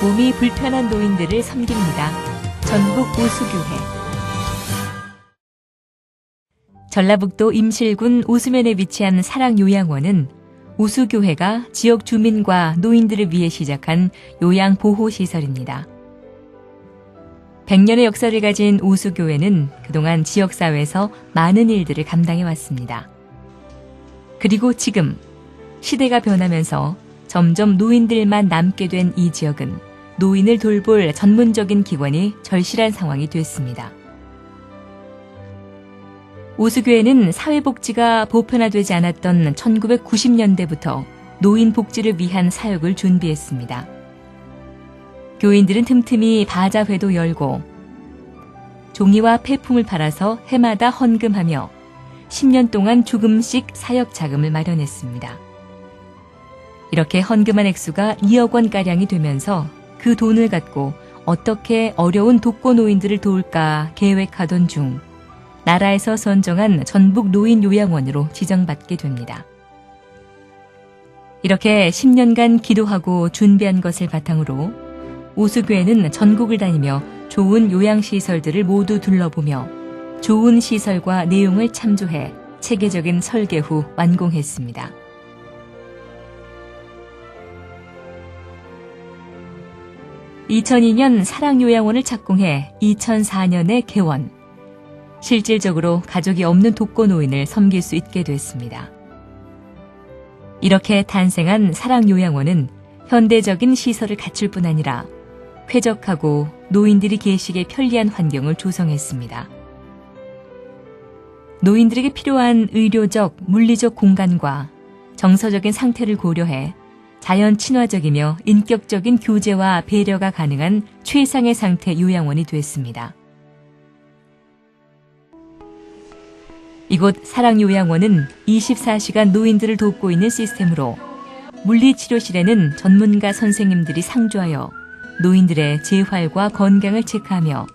몸이 불편한 노인들을 섬깁니다. 전북 우수교회. 전라북도 임실군 우수면에 위치한 사랑요양원은 우수교회가 지역 주민과 노인들을 위해 시작한 요양보호시설입니다. 100년의 역사를 가진 우수교회는 그동안 지역사회에서 많은 일들을 감당해 왔습니다. 그리고 지금 시대가 변하면서 점점 노인들만 남게 된 이 지역은 노인을 돌볼 전문적인 기관이 절실한 상황이 됐습니다. 우수교회는 사회복지가 보편화되지 않았던 1990년대부터 노인 복지를 위한 사역을 준비했습니다. 교인들은 틈틈이 바자회도 열고 종이와 폐품을 팔아서 해마다 헌금하며 10년 동안 조금씩 사역 자금을 마련했습니다. 이렇게 헌금한 액수가 2억 원가량이 되면서 그 돈을 갖고 어떻게 어려운 독거 노인들을 도울까 계획하던 중 나라에서 선정한 전북 노인 요양원으로 지정받게 됩니다. 이렇게 10년간 기도하고 준비한 것을 바탕으로 우수교회는 전국을 다니며 좋은 요양시설들을 모두 둘러보며 좋은 시설과 내용을 참조해 체계적인 설계 후 완공했습니다. (2002년) 사랑요양원을 착공해 (2004년에) 개원 실질적으로 가족이 없는 독거노인을 섬길 수 있게 됐습니다. 이렇게 탄생한 사랑요양원은 현대적인 시설을 갖출 뿐 아니라 쾌적하고 노인들이 계시기에 편리한 환경을 조성했습니다. 노인들에게 필요한 의료적, 물리적 공간과 정서적인 상태를 고려해 자연 친화적이며 인격적인 교제와 배려가 가능한 최상의 상태 요양원이 됐습니다. 이곳 사랑요양원은 24시간 노인들을 돕고 있는 시스템으로 물리치료실에는 전문가 선생님들이 상주하여 노인들의 재활과 건강을 체크하며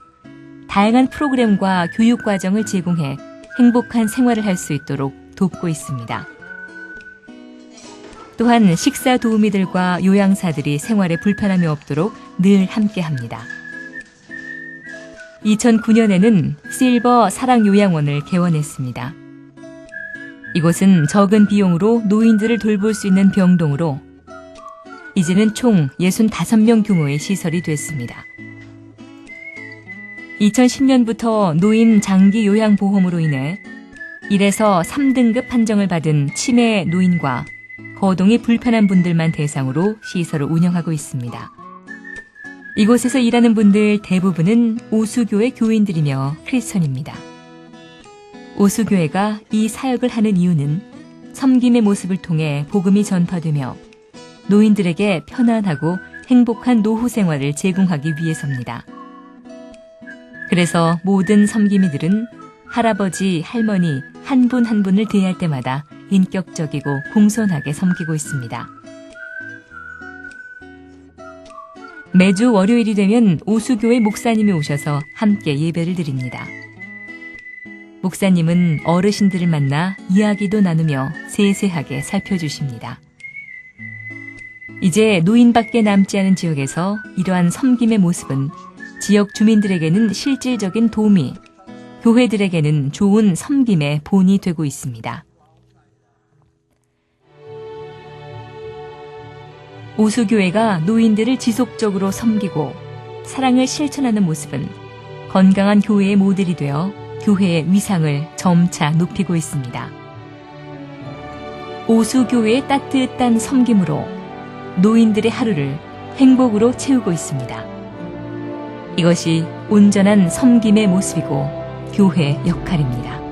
다양한 프로그램과 교육 과정을 제공해 행복한 생활을 할 수 있도록 돕고 있습니다. 또한 식사 도우미들과 요양사들이 생활에 불편함이 없도록 늘 함께 합니다. 2009년에는 실버 사랑요양원을 개원했습니다. 이곳은 적은 비용으로 노인들을 돌볼 수 있는 병동으로 이제는 총 65명 규모의 시설이 됐습니다. 2010년부터 노인 장기 요양보험으로 인해 1에서 3등급 판정을 받은 치매 노인과 거동이 불편한 분들만 대상으로 시설을 운영하고 있습니다. 이곳에서 일하는 분들 대부분은 오수교회 교인들이며 크리스천입니다. 오수교회가 이 사역을 하는 이유는 섬김의 모습을 통해 복음이 전파되며 노인들에게 편안하고 행복한 노후 생활을 제공하기 위해서입니다. 그래서 모든 섬김이들은 할아버지, 할머니 한 분한 한 분을 대할 때마다 인격적이고 공손하게 섬기고 있습니다. 매주 월요일이 되면 오수교회 목사님이 오셔서 함께 예배를 드립니다. 목사님은 어르신들을 만나 이야기도 나누며 세세하게 살펴주십니다. 이제 노인밖에 남지 않은 지역에서 이러한 섬김의 모습은 지역 주민들에게는 실질적인 도움이, 교회들에게는 좋은 섬김의 본이 되고 있습니다. 오수교회가 노인들을 지속적으로 섬기고 사랑을 실천하는 모습은 건강한 교회의 모델이 되어 교회의 위상을 점차 높이고 있습니다. 오수교회의 따뜻한 섬김으로 노인들의 하루를 행복으로 채우고 있습니다. 이것이 온전한 섬김의 모습이고 교회 역할입니다.